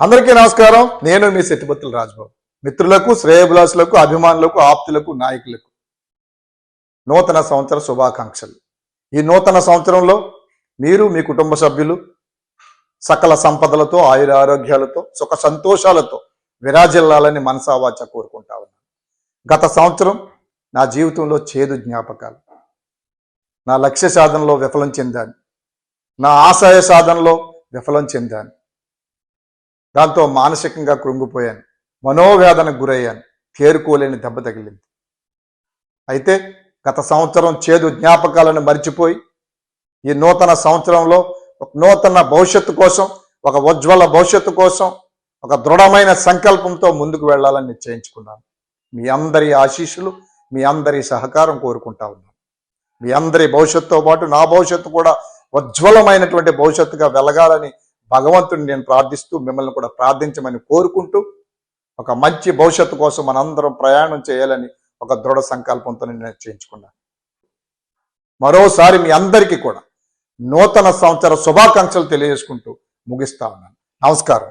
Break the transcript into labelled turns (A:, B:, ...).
A: అందరికీ నమస్కారం. నేను మీ సెట్టిపత్తుల రాజ్బాబు. మిత్రులకు శ్రేయభిలాసులకు అభిమానులకు ఆప్తులకు నాయకులకు నూతన సంవత్సర శుభాకాంక్షలు. ఈ నూతన సంవత్సరంలో మీరు మీ కుటుంబ సభ్యులు సకల సంపదలతో ఆయుర ఆరోగ్యాలతో సుఖ సంతోషాలతో విరాజిల్లాలని మనసావాచ కోరుకుంటా ఉన్నాను. గత సంవత్సరం నా జీవితంలో చేదు జ్ఞాపకాలు. నా లక్ష్య సాధనలో విఫలం చెందాను. నా ఆశయ సాధనలో విఫలం చెందాను. దాంతో మానసికంగా కృంగిపోయాను. మనోవేదనకు గురయ్యాను. తేరుకోలేని దెబ్బ తగిలింది. అయితే గత సంవత్సరం చేదు జ్ఞాపకాలను మర్చిపోయి ఈ నూతన సంవత్సరంలో ఒక నూతన భవిష్యత్తు కోసం ఒక ఉజ్వల భవిష్యత్తు కోసం ఒక దృఢమైన సంకల్పంతో ముందుకు వెళ్ళాలని నిశ్చయించుకున్నాను. మీ అందరి ఆశీస్సులు మీ అందరి సహకారం కోరుకుంటా ఉన్నాను. మీ అందరి భవిష్యత్తుతో పాటు నా భవిష్యత్తు కూడా ఉజ్వలమైనటువంటి భవిష్యత్తుగా వెలగాలని భగవంతుని నేను ప్రార్థిస్తూ మిమ్మల్ని కూడా ప్రార్థించమని కోరుకుంటూ ఒక మంచి భవిష్యత్తు కోసం మనందరం ప్రయాణం చేయాలని ఒక దృఢ సంకల్పంతో నేను నిశ్చయించుకున్నాను మరోసారి మీ అందరికీ కూడా నూతన సంవత్సర శుభాకాంక్షలు తెలియజేసుకుంటూ ముగిస్తా ఉన్నాను. నమస్కారం.